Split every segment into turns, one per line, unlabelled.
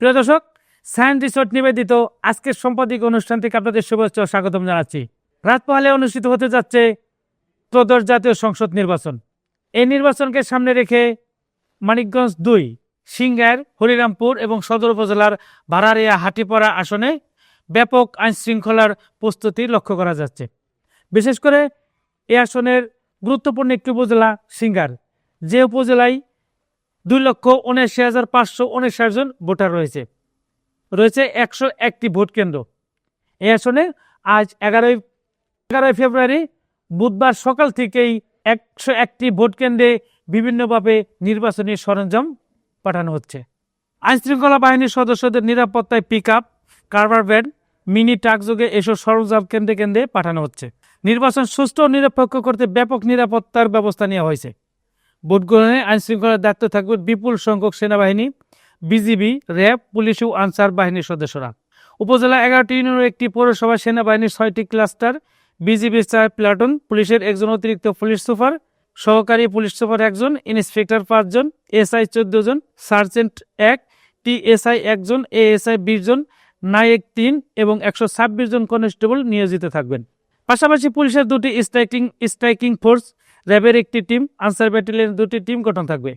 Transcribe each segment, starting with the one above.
প্রিয় দর্শক science resort নিবেদিত আজকের সম্পাদিক অনুষ্ঠান থেকে আপনাদের শুভেচ্ছা স্বাগতম জানাচ্ছি। রাত পহালে অনুষ্ঠিত হতে যাচ্ছে ত্রয়োদশ জাতীয় সংসদ নির্বাচন। এই নির্বাচনকে সামনে রেখে মানিকগঞ্জ দুই, সিঙ্গার, হরিরামপুর এবং সদর উপজেলার ভাড়ারিয়া হাটিপাড়া আসনে ব্যাপক আইন শৃঙ্খলার প্রস্তুতি লক্ষ্য করা যাচ্ছে। বিশেষ করে এই আসনের গুরুত্বপূর্ণ একটি উপজেলা সিঙ্গার। যে উপজেলায় দুই লক্ষ উনআশি হাজার পাঁচশো উনষাট জন ভোটার রয়েছে। রয়েছে একশো একটি ভোট কেন্দ্র। এই আসনে আজ এগারোই এগারোই ফেব্রুয়ারি বুধবার সকাল থেকেই একশো একটি ভোট কেন্দ্রে বিভিন্নভাবে নির্বাচনী সরঞ্জাম পাঠানো হচ্ছে। আইনশৃঙ্খলা বাহিনীর সদস্যদের নিরাপত্তায় পিক আপ কারবার ভ্যান, মিনি ট্রাক যোগে এসব সরঞ্জাম কেন্দ্রে কেন্দ্রে পাঠানো হচ্ছে। নির্বাচন সুষ্ঠু ও নিরপেক্ষ করতে ব্যাপক নিরাপত্তার ব্যবস্থা নেওয়া হয়েছে। ভোট গ্রহণে আইনশৃঙ্খলার দায়িত্ব থাকবে বিপুল সংখ্যক সেনাবাহিনী, বিজিবি, র্যাব, পুলিশ ও আনসার বাহিনীর সদস্যরা। উপজেলা এগারোটি ইউনিয়নের একটি পৌরসভা, সেনাবাহিনীর ছয়টি ক্লাস্টার, বিজিবির চার প্লাটুন, পুলিশের একজন অতিরিক্ত পুলিশ সুপার, সহকারী পুলিশ সুপার একজন, ইন্সপেক্টর পাঁচজন, এসআই চোদ্দ জন, সার্জেন্ট এক, টিএসআই একজন, এএসআই বিশ জন, নায়েক তিন এবং একশো ছাব্বিশ জন কনস্টেবল নিয়োজিত থাকবেন। পাশাপাশি পুলিশের দুটি স্ট্রাইকিং স্ট্রাইকিং ফোর্স র্যাবের একটি টিম, আনসার ব্যাটালিয়নের দুটি টিম গঠন থাকবে।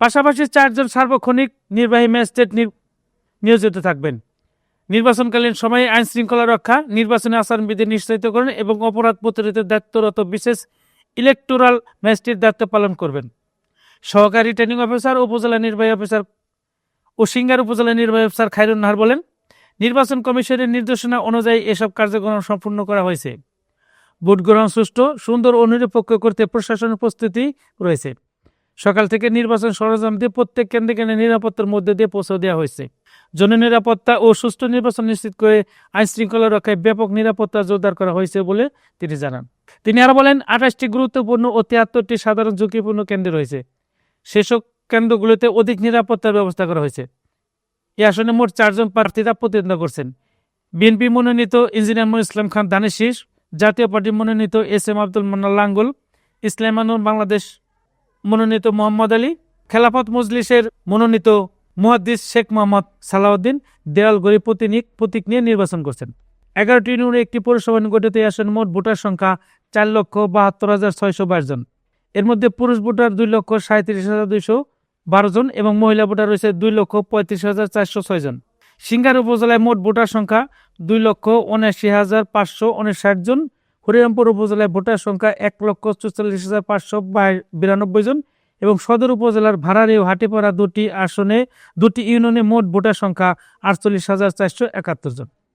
পাশাপাশি চারজন সার্বক্ষণিক নির্বাহী ম্যাজিস্ট্রেট নিয়োজিত থাকবেন। নির্বাচনকালীন সময়ে আইন শৃঙ্খলা রক্ষা, নির্বাচনী আচরণবিধি নিশ্চিতকরণ এবং অপরাধ প্রতিরোধের দায়িত্বরত বিশেষ ইলেকটোরাল ম্যাজিস্ট্রেট দায়িত্ব পালন করবেন। সহকারী ট্রেনিং অফিসার, উপজেলা নির্বাহী অফিসার ও সিঙ্গার উপজেলা নির্বাহী অফিসার খায়রুন নাহার বলেন, নির্বাচন কমিশনের নির্দেশনা অনুযায়ী এসব কার্যক্রম সম্পূর্ণ করা হয়েছে। ভোট গ্রহণ সুষ্ঠু, সুন্দর ও নিরপেক্ষ করতে প্রশাসনের প্রস্তুতি রয়েছে। সকাল থেকে নির্বাচন সরঞ্জাম দিয়ে প্রত্যেক কেন্দ্রে কেন্দ্রে নিরাপত্তার মধ্যে দিয়ে পৌঁছে দেওয়া হয়েছে। জননিরাপত্তা ও সুষ্ঠু নির্বাচন নিশ্চিত করে আইন শৃঙ্খলা রক্ষায় ব্যাপক নিরাপত্তা জোরদার করা হয়েছে বলে তিনি জানান। তিনি আরও বলেন, আঠাশটি গুরুত্বপূর্ণ ও তিয়াত্তরটি সাধারণ ঝুঁকিপূর্ণ কেন্দ্র রয়েছে। সেসব কেন্দ্রগুলোতে অধিক নিরাপত্তার ব্যবস্থা করা হয়েছে। এ আসনে মোট চারজন প্রার্থীরা প্রতিদ্বন্দ্বিতা করছেন। বিএনপি মনোনীত ইঞ্জিনিয়ার ইসলাম খান দানেশিস জাতীয় পার্টি মনোনীত এস এম আব্দুল মান্না লাঙ্গুল ইসলামানুর বাংলাদেশ মনোনীত মোহাম্মদ আলী, খেলাফত মজলিসের মনোনীত মুহাদ্দিস শেখ মোহাম্মদ সালাউদ্দিন, দেওয়াল গড়ি প্রতীক প্রতীক নিয়ে নির্বাচন করছেন। এগারোটি ইউনিয়নে একটি পৌরসভা গঠিত আসন মোট ভোটার সংখ্যা চার লক্ষ বাহাত্তর হাজার ছয়শো বাইশ জন। এর মধ্যে পুরুষ ভোটার দুই লক্ষ সাঁত্রিশ হাজার দুইশো বারো জন এবং মহিলা ভোটার রয়েছে দুই লক্ষ পঁয়ত্রিশ হাজার চারশো ছয় জন। সিঙ্গার উপজেলায় মোট ভোটার সংখ্যা দুই লক্ষ উনআশি হাজার পাঁচশো উনষাট জন। হরিরামপুর উপজেলায় ভোটার সংখ্যা এক লক্ষ চুচল্লিশ হাজার পাঁচশো বিরানব্বই জন এবং সদর উপজেলার ভাড়ারি ও হাটিপাড়া দুটি আসনে, দুটি ইউনিয়নে মোট ভোটার সংখ্যা আটচল্লিশ হাজার চারশো একাত্তর জন।